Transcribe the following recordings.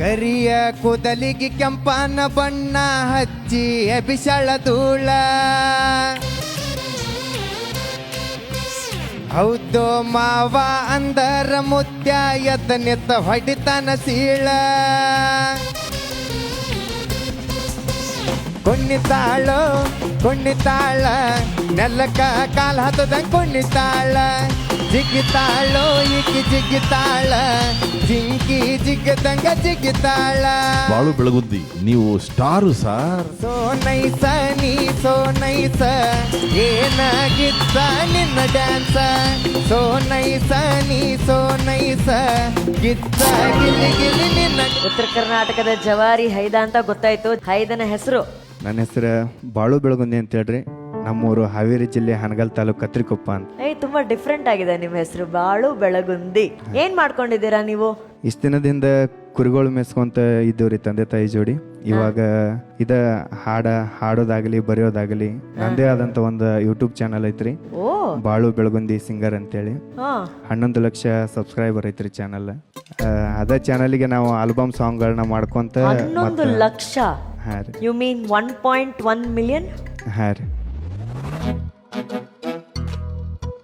ಕರಿಯ ಕೂದಲಿಗೆ ಕೆಂಪನ ಬಣ್ಣ ಹಚ್ಚಿ ಎಬಿಸಳ ಧೂಳ. ಹೌದು ಮಾವ ಅಂದರ ಮುತ್ಯ ನಿತ್ತ ಹೊಡಿತನ ಸೀಳ. ಕುಣ್ಣಿತಾಳು ಕುಣ್ಣಿತಾಳ ನೆಲ್ಲಕ್ಕ ಕಾಲ ಹತ್ತದಂಗ ಕುಣಿತಾಳ ಜಿಗಿತಾಳೋ ಈಕಿ ಜಿಗಿತಾಳ. ಜಿಂಕಿ ಜಿಗ್ಗದಂಗ ಜಿಗಿತಾಳ. ಬಾಳು ಬೆಳಗುದ್ದಿ ನೀವು ಸ್ಟಾರು ಸಾರ್. ಸೋ ನೈಸ ನೀ ಸೋ ನೈಸ. ಏನಾಗಿತ್ತ ನಿನ್ನ ಡ್ಯಾನ್ಸ? ಸೋ ನೈಸ ನೀ ಸೋ ನೈಸ. ಗಿತ್ತ ಗಿಲಿ ಗಿಲಿ ನಿನ್ನ ಉತ್ತರ ಕರ್ನಾಟಕದ ಜವಾರಿ ಹೈದ ಅಂತ ಗೊತ್ತಾಯ್ತು. ಹೈದನ ಹೆಸರು? ನನ್ನ ಹೆಸರು ಬಾಳು ಬೆಳಗುಂದಿ ಅಂತ ಹೇಳ್ರಿ. ನಮ್ಮೂರು ಹಾವೇರಿ ಜಿಲ್ಲೆ ಹನಗಲ್ ತಾಲೂಕು ಕತ್ರಿಕೊಪ್ಪ ಅಂತ. ಏಯ್ ತುಂಬಾ ಡಿಫ್ರೆಂಟ್ ಆಗಿದೆ ನಿಮ್ಮ ಹೆಸರು. ಬಾಳು ಬೆಳಗುಂದಿ. ಏನ್ ಮಾಡ್ಕೊಂಡಿದ್ದೀರಾ ನೀವು? ಇಷ್ಟ ದಿನದಿಂದ ಕುರಿಗಳು ಮೆಸ್ಕೊಂತ ಇದ್ದವ್ರಿ ತಂದೆ ತಾಯಿ ಜೋಡಿ. ಇವಾಗ ಇದ ಹಾಡ ಹಾಡೋದಾಗಲಿ ಬರೆಯೋದಾಗಲಿ ನಂದೇ ಆದಂತ ಒಂದು ಯೂಟ್ಯೂಬ್ ಚಾನಲ್ ಐತ್ರಿ. ಓ. ಬಾಳು ಬೆಳಗುಂದಿ ಸಿಂಗರ್ ಅಂತೇಳಿ. ಹನ್ನೊಂದು ಲಕ್ಷ ಸಬ್ಸ್ಕ್ರೈಬರ್ ಐತ್ರಿ ಚಾನಲ್ ಅದ ಚಾನಲ್ಗೆ ನಾವು ಆಲ್ಬಮ್ ಸಾಂಗ್ಗಳನ್ನ ಮಾಡ್ಕೊಂತ ಹನ್ನೊಂದು ಲಕ್ಷ. ಹಾ ರೀ. You mean one point one million ಹಾ ರೀ.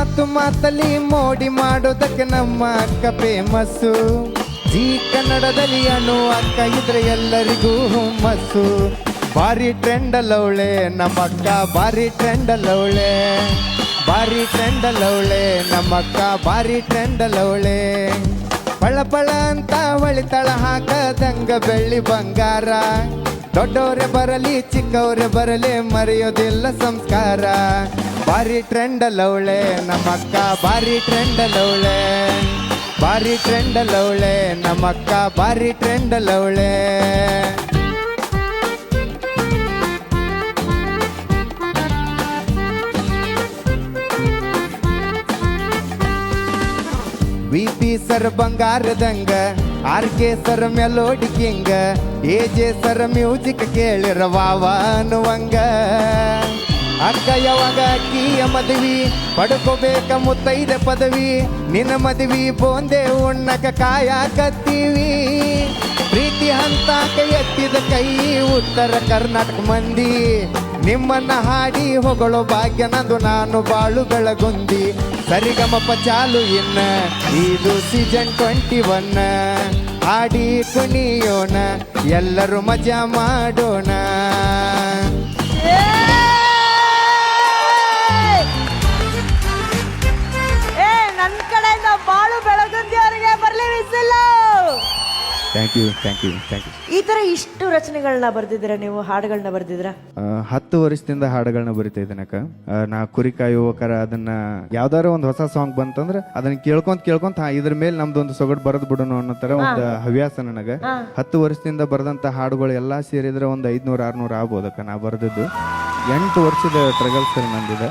ಮಾತು ಮಾತಲ್ಲಿ ಮೋಡಿ ಮಾಡೋದಕ್ಕೆ ನಮ್ಮ ಅಕ್ಕ ಫೇಮಸ್ಸು ಜೀ ಕನ್ನಡದಲ್ಲಿ ಅನು ಅಕ್ಕ ಇದ್ರೆ ಎಲ್ಲರಿಗೂ ಹುಮ್ಮಸ್ಸು. ಭಾರಿ ಟ್ರೆಂಡ್ ಅಲ್ಲವಳೆ ನಮ್ಮ ಅಕ್ಕ ಭಾರಿ ಟ್ರೆಂಡ್ ಅಲ್ಲವಳೆ ಭಾರಿ ಟ್ರೆಂಡ್ ಅಲ್ಲವಳೆ ನಮ್ಮ ಅಕ್ಕ ಭಾರಿ ಟ್ರೆಂಡ್ ಅಲ್ಲವಳೆ ಪಳ ಅಂತ ಹೊಳಿತಳ ಹಾಕದಂಗ ಬೆಳ್ಳಿ ಬಂಗಾರ. ದೊಡ್ಡವರೇ ಬರಲಿ, ಚಿಕ್ಕವರೇ ಬರಲಿ, ಮರೆಯೋದಿಲ್ಲ ಸಂಸ್ಕಾರ. ಭಾರಿ ಟ್ರೆಂಡ್ ಅಲ್ಲವಳೆ ನಮ್ಮ ಅಕ್ಕ ಭಾರಿ ಟ್ರೆಂಡ್ ಅಲ್ಲವಳೆ ಭಾರಿ ಟ್ರೆಂಡ್ ಅಲ್ಲವಳೆ ನಮ್ಮ ಅಕ್ಕ ಭಾರಿ ಟ್ರೆಂಡ್ ಅಲ್ಲವಳೆ V P sir ಬಂಗಾರದಂಗ R K sir melody king A J sir music ಕೇಳಿರ ವಾವ ಅನ್ನುವಂಗ ಅಕ್ಕ ಯಾವಾಗ ಅಕ್ಕಿಯ ಮದುವಿ? ಪಡ್ಕೋಬೇಕ ಮುತ್ತೈದೆ ಪದವಿ. ನಿನ್ನ ಮದುವಿ ಬೋಂದೆ ಉಣ್ಣಕ ಕಾಯಾಕತ್ತೀವಿ ಪ್ರೀತಿ ಹಂತ ಎತ್ತಿದ ಕೈ ಉತ್ತರ ಕರ್ನಾಟಕ ಮಂದಿ. ನಿಮ್ಮನ್ನ ಹಾಡಿ ಹೊಗಳೋ ಭಾಗ್ಯ ನಂದು, ನಾನು ಬಾಳು ಬೆಳಗುಂದಿ ಸರಿಗಮಪ ಚಾಲು ಇನ್ನ, ಇದು ಸೀಸನ್ ಟ್ವೆಂಟಿ ಒನ್ ಹಾಡಿ ಕುಣಿಯೋಣ, ಎಲ್ಲರೂ ಮಜಾ ಮಾಡೋಣ. Thank you thank you thank you ಈ ತರ ಇಷ್ಟು ರಚನೆಗಳನ್ನ ಬರ್ದಿದ್ದೀರಾ ನೀವು ಹಾಡುಗಳನ್ನ ಬರ್ದಿದ್ದೀರಾ? ಹತ್ತು ವರ್ಷದಿಂದ ಹಾಡುಗಳನ್ನ ಬರಿತಾ ಇದ್ದೇನಕ್ಕ ಆ, ನಾ ಕುರಿ ಯುವಕರ ಅದನ್ನ ಯಾವ್ದಾರ ಒಂದು ಹೊಸ ಸಾಂಗ್ ಬಂತಂದ್ರ ಅದನ್ನ ಕೇಳ್ಕೊಂತ ಕೇಳ್ಕೊಂತ ಹಾ, ಇದ್ರ ಮೇಲೆ ನಮ್ದೊಂದು ಸೊಗಡು ಬರದ್ ಬಿಡೋಣ ಅನ್ನೋ ತರ ಒಂದು ಹವ್ಯಾಸ ನನಗ. ಹತ್ತು ವರ್ಷದಿಂದ ಬರೆದಂತ ಹಾಡುಗಳು ಎಲ್ಲಾ ಸೇರಿದ್ರೆ ಒಂದು ಐದ್ನೂರ ಆರ್ನೂರ ಆಗ್ಬೋದಕ್ಕ ನಾ ಬರೆದಿದ್ದು. ಎಂಟು ವರ್ಷದ ಟ್ರಗಲ್ಸ್ ನಂದಿದೆ.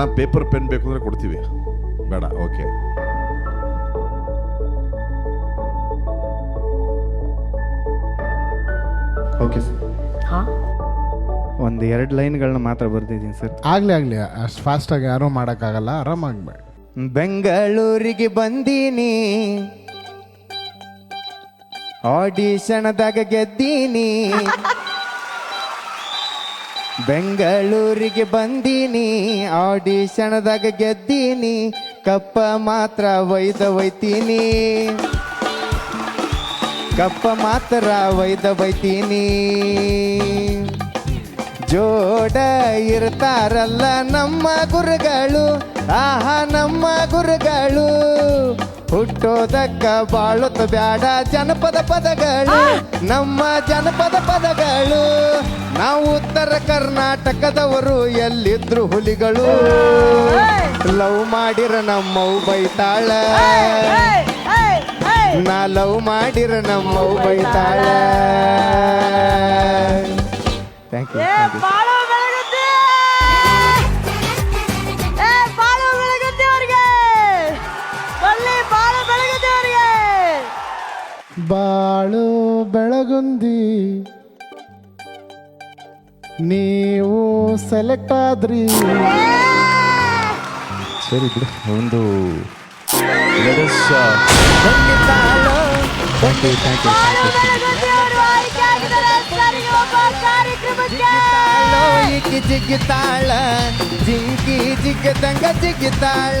ಅಣ್ಣ ಪೇಪರ್ ಪೆನ್ ಬೇಕು ಅಂದ್ರೆ ಕೊಡ್ತೀವಿ. ಬೇಡ ಓಕೆ ಓಕೆ ಸರ್ ಹಾ? ಒಂದು ಎರಡು ಲೈನ್ಗಳನ್ನ ಮಾತ್ರ ಬರ್ದಿದ್ದೀನಿ ಸರ್ ಆಗ್ಲಿ ಆಗ್ಲಿ ಅಷ್ಟು ಫಾಸ್ಟಾಗಿ ಯಾರೂ ಮಾಡೋಕ್ಕಾಗಲ್ಲ ಆರಾಮಾಗ್ಬೇಡಿ ಬೆಂಗಳೂರಿಗೆ ಬಂದೀನಿ. ಆಡಿಷನ್ದಾಗ ಗೆದ್ದೀನಿ. ಬೆಂಗಳೂರಿಗೆ ಬಂದೀನಿ, ಆಡಿಷನ್ದಾಗ ಗೆದ್ದೀನಿ, ಕಪ್ಪ ಮಾತ್ರ ವೈದ ಒಯ್ತೀನಿ. ಕಪ್ಪ ಮಾತ್ರ ಒಯ್ದ ಒಯ್ತೀನಿ. ಜೋಡ ಇರ್ತಾರಲ್ಲ ನಮ್ಮ ಗುರುಗಳು, ಆಹಾ ನಮ್ಮ ಗುರುಗಳು. ಹುಟ್ಟೋದಕ್ಕ ಬಾಳುತ್ತ ಬ್ಯಾಡ ಜನಪದ ಪದಗಳು, ನಮ್ಮ ಜನಪದ ಪದಗಳು. ನಾವು ಉತ್ತರ ಕರ್ನಾಟಕದವರು ಎಲ್ಲಿದ್ರು ಹುಲಿಗಳು? ಲವ್ ಮಾಡಿರ ನಮ್ಮವು ಬೈತಾಳ. ನಾ ಲವ್ ಮಾಡಿರ ನಮ್ಮವು ಬೈತಾಳ. ಥ್ಯಾಂಕ್ ಯು ಏ ಬಾಳು ಬೆಳಗುತ್ತಿ! ನೀವು ಸೆಲೆಕ್ಟ್ ಆದ್ರಿ. ಸರಿ ಬಿಡು ಒಂದು ಜಿಗಿತಾಳ ಜಿಂಕಿ ಜಿಗ್ಗದಂಗ ಜಿಗ್ಗಿತಾಳ